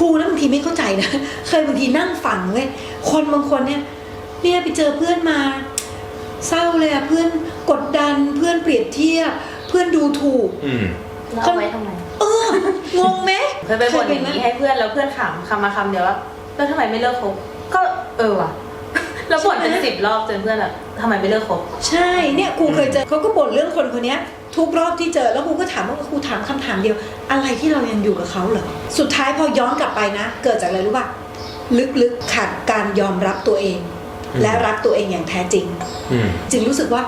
ครูนะบางทีไม่เข้าใจนะเคยบางทีนั่งฟังเว้ยคนบางคนเนี่ยเนี่ยไปเจอเพื่อนมา เศร้าเลยอะเพื่อนกดดันเพื่อนเปรียบเทียบเพื่อนดูถูกอืมแล้วเอาไว้ทำไมเอองงไหมเคยไปบ่นอย่างไหมนี้ให้เพื่อนแล้วเพื่อนขำคำมาคำเดียวว่าแล้วทำไมไม่เลิกคบก็เออว่ะแล้วบ่นเป็นสิบรอบจนเพื่อนแบบทำไมไม่เลิกคบใช่เนี่ยครูเคยเจอเขาก็บ่นเรื่องคนคนเนี้ย ทุกรอบที่เจอแล้วครูก็ถามว่าครูถามคำถามเดียว อะไรที่เรายังอยู่กับเขาเหรอสุดท้ายพอย้อนกลับไปนะ เกิดจากอะไรรู้ป่ะลึกๆขาดการยอมรับตัวเองอืมและรักตัวเองอย่างแท้จริงอืมจึงรู้สึกว่า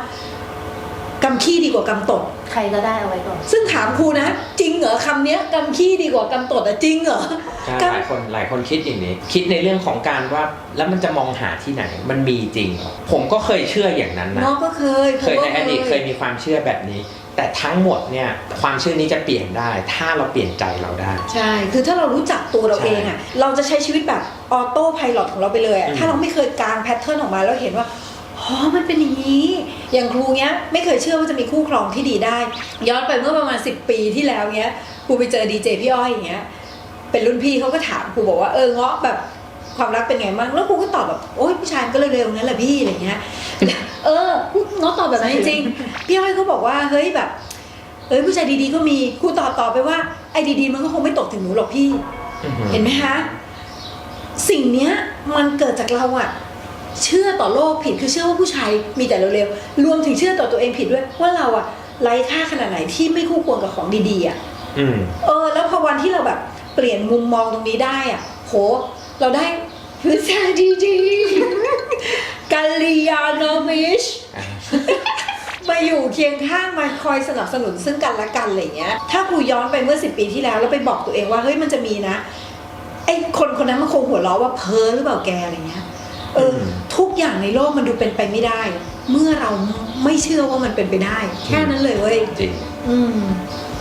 กำขี้ดีกว่ากำตดใครก็ได้เอาไว้ก่อน ซึ่งถามครูนะ จริง เหรอคำเนี้ยกำขี้ดีกว่ากำตดอะจริงเหรอ ใช่หลายคนหลายคนคิดอย่างนี้ คิดในเรื่องของการว่าแล้วมันจะมองหาที่ไหน มันมีจริงเหรอผมก็เคยเชื่ออย่างนั้นนะน้องก็เคยเคยในอดีตผมก็เคยมีความเชื่อแบบนี้ แต่ทั้งหมดเนี่ยความเชื่อนี้จะเปลี่ยนได้ ถ้าเราเปลี่ยนใจเราได้ ใช่ คือถ้าเรารู้จักตัวเราใช่เองอะเราจะใช้ชีวิตแบบออโต้ไพลอตของเราไปเลยอะอืมถ้าเราไม่เคยกางแพทเทิร์นออกมาแล้วเห็นว่า อ๋อมันเป็นอย่างนี้ อย่างครูเนี้ยไม่เคยเชื่อว่าจะมีคู่ครองที่ดีได้ ย้อนไปเมื่อประมาณ 10 ปีที่แล้วเนี้ยครูไปเจอดีเจพี่อ้อยอย่างเงี้ยเป็นรุ่นพี่เขาก็ถามครูบอกว่าเออเงาะแบบความรักเป็นไงบ้างแล้วครูก็ตอบแบบโอ๊ยผู้ชายมันก็เร็วๆนั่นแหละพี่อะไรเงี้ยเออเงาะตอบแบบนั้นจริงๆพี่อ้อยเขาบอกว่าเฮ้ยแบบเอ้ยผู้ชายดีๆก็มีครูตอบต่อไปว่าไอ้ดีๆมันก็คงไม่ตกถึงหนูหรอกพี่อือหือเห็นไหมคะสิ่งเนี้ยมันเกิดจากเราอะ เชื่อต่อโลกผิดคือเชื่อว่าผู้ชายมีแต่เร็วๆรวมถึงเชื่อต่อตัวเองผิดด้วย ว่าเราอะไร้ค่าขนาดไหนที่ไม่คู่ควรกับของดีๆอะอืมเออ แล้วพอวันที่เราแบบเปลี่ยนมุมมองตรงนี้ได้อะโห เราได้ผู้ชายดีๆ กัลยาณมิตรอ่ามาอยู่เคียงข้างมาคอยสนับสนุนซึ่งกันและกันอะไรเงี้ย ถ้าครูย้อนไปเมื่อสิปีที่แล้วแล้วไปบอกตัวเองว่าเฮ้ยมันจะมีนะไอ้คนคนนั้นมันคงหัวเราะว่าเพ้อหรือเปล่าแกอะไรเงี้ย เอออมทุกอย่างในโลกมันดูเป็นไปไม่ได้ เมื่อเราไม่เชื่อว่ามันเป็นไปได้ แค่นั้นเลยเว้ยจริงอืม